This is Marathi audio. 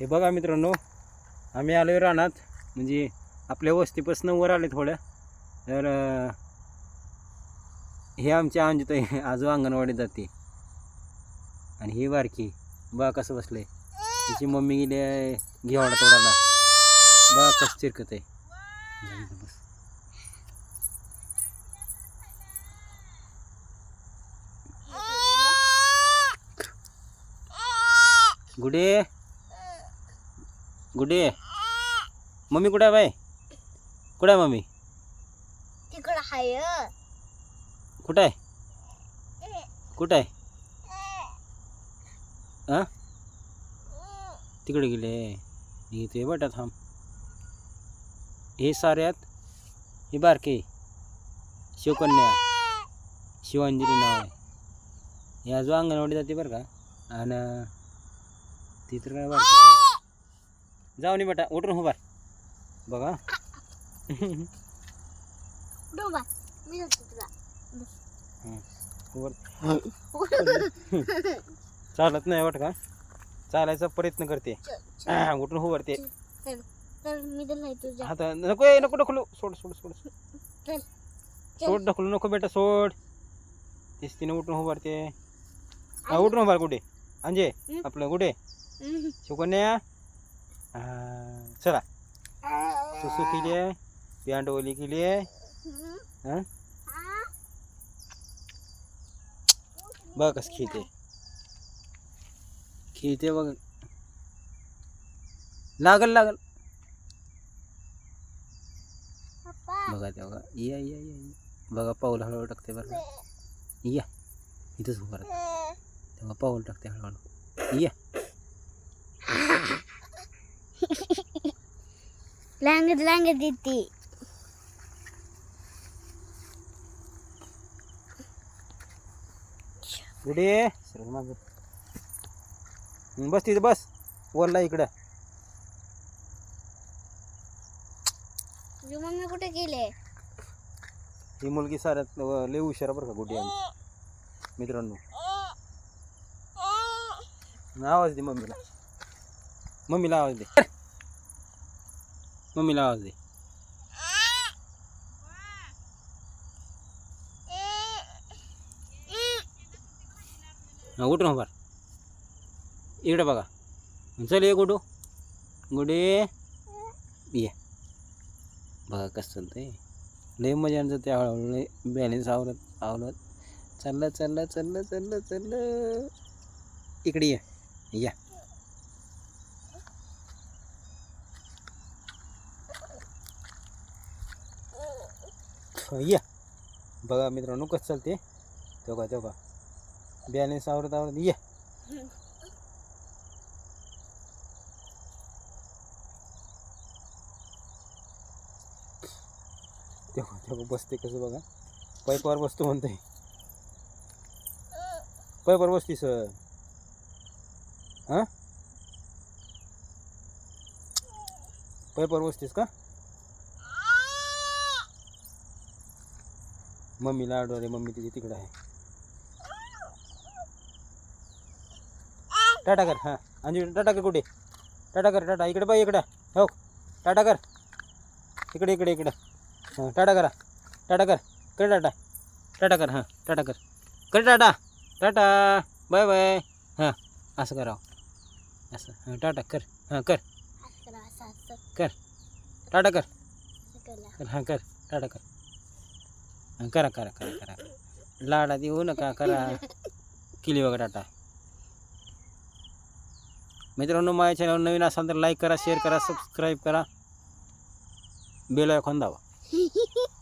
हे बघा मित्रांनो आम्ही आलो रानात. म्हणजे आपल्या वस्तीपासून वर आले थोड्या. तर हे आमच्या अंजताई आजो अंगणवाडीत जाते. आणि ही बारकी बा कसं बसलं. आहे तिची मम्मी गेली आहे घेवाडा तोडायला. बा कसं चिरकत आहे बस. गुडे. गुडे मम्मी कुठे आहे बाय कुठे आहे मम्मी? तिकडं हाय कुठं आहे? कुठं आहे? हां तिकडे गेले. इथे बटा थांब. हे साऱ्यात हे बारके शिवकन्या शिवांजली नाव आहे. या जो अंगणवाडी जाते बरं का. आणि ती तर काय बारकी जाऊ नाही बेटा उठून उभार बघा. चालत नाही वाट का? चालायचा प्रयत्न करते. उठून उभारते आता नको नको ढकलू. सोड सोड सोड. सोड ढकलू नको बेटा सोड. तेच तिने उठून उभारते हा उठून उभार कुठे? अंजे? आपलं कुठे? हम्म. हा, चला सुसू केली आहे पॅन्ट ओली केली आहे बघ कसं खेळते खिळते बघ लागल लागल बघा ते बघा या या या बघा पाऊल हळूहळू टाकते बरं या इथंच उभं राहते तेव्हा पाऊल टाकते हळूहळू या लांगत लांगत येते पुढे. बस तिथं बस. वरला इकडं. मम्मी कुठे गेले? ही मुलगी साऱ्यात लय हुशार बरं का गुडी आमची. मित्रांनो. आवाज दे मम्मीला. मम्मीला आवाज दे. मम्मीला आवाज दे. हा उठून उभार. इकडे बघा. चल ये गुडू. गुडे. ये. बघा कसं चालतंय. लय मजा आणतं ते हळूहळू. लय बॅलेन्स आवरत आवरत. चाललं चाललं चाललं चाललं चाललं. इकडे ये. या. या. बघा मित्रांनो कसं चालते. तेव्हा तेव्हा. बॅलेन्स आवरत आवरत या. तेव्हा तेव्हा बसते कसं बघा. पाईपवर बसतो म्हणते. पाईपवर बसतीस हां? पाईपवर बसतीस का? मम्मीला आडवले मम्मी तिची तिकडं आहे. टाटा कर हां. अंजू टाटा कर कुठे? टाटा कर टाटा. इकडे बाई इकडं. हो टाटा कर. इकडे इकडे इकडं. हां टाटा करा. टाटा कर. कर टाटा. टाटा कर हां टाटा कर. कर टाटा. टाटा. Bye bye. हां असं करावं. असं हां टाटा कर. हां कर. कर. टाटा. कर हां कर. टाटा कर. हां करा करा करा करा. लाडा देऊ नका करा. किली वगैरे टाटा. मित्रांनो माझ्या चॅनल नवीन असाल तर लाईक करा शेअर करा सबस्क्राईब करा. बेल आयकॉन दावा